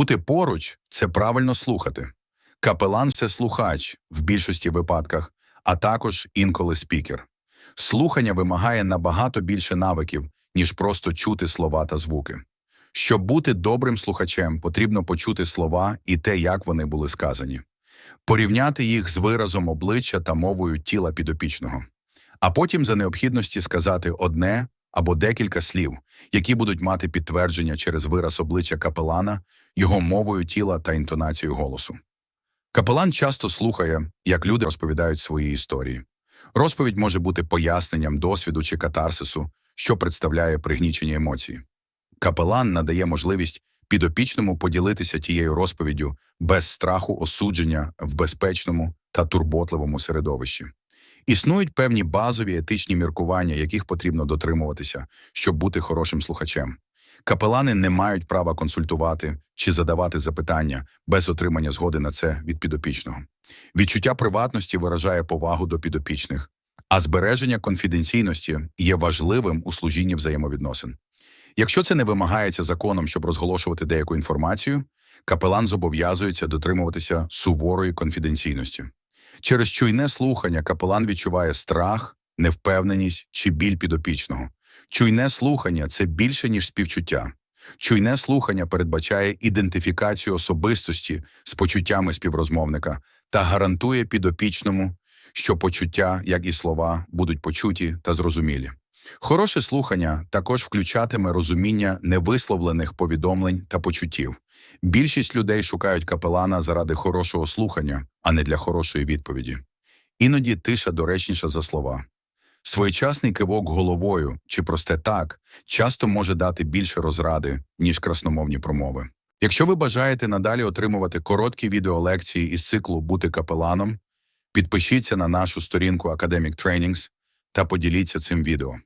Бути поруч це правильно слухати. Капелан це слухач в більшості випадках, а також інколи спікер. Слухання вимагає набагато більше навиків, ніж просто чути слова та звуки. Щоб бути добрим слухачем, потрібно почути слова і те, як вони були сказані, порівняти їх з виразом обличчя та мовою тіла підопічного, а потім за необхідності сказати одне або декілька слів, які будуть мати підтвердження через вираз обличчя капелана, його мовою тіла та інтонацією голосу. Капелан часто слухає, як люди розповідають свої історії. Розповідь може бути поясненням досвіду чи катарсису, що представляє пригнічені емоції. Капелан надає можливість підопічному поділитися тією розповіддю без страху осудження в безпечному та турботливому середовищі. Існують певні базові етичні міркування, яких потрібно дотримуватися, щоб бути хорошим слухачем. Капелани не мають права консультувати чи задавати запитання без отримання згоди на це від підопічного. Відчуття приватності виражає повагу до підопічних, а збереження конфіденційності є важливим у служінні взаємовідносин. Якщо це не вимагається законом, щоб розголошувати деяку інформацію, капелан зобов'язується дотримуватися суворої конфіденційності. Через чуйне слухання капелан відчуває страх, невпевненість чи біль підопічного. Чуйне слухання це більше, ніж співчуття. Чуйне слухання передбачає ідентифікацію особистості з почуттями співрозмовника та гарантує підопічному, що почуття, як і слова, будуть почуті та зрозумілі. Хороше слухання також включатиме розуміння невисловлених повідомлень та почуттів. Більшість людей шукають капелана заради хорошого слухання, а не для хорошої відповіді. Іноді тиша доречніша за слова. Своєчасний кивок головою чи просте так часто може дати більше розради, ніж красномовні промови. Якщо ви бажаєте надалі отримувати короткі відеолекції із циклу Бути капеланом, підпишіться на нашу сторінку Academic Trainings та поділіться цим відео.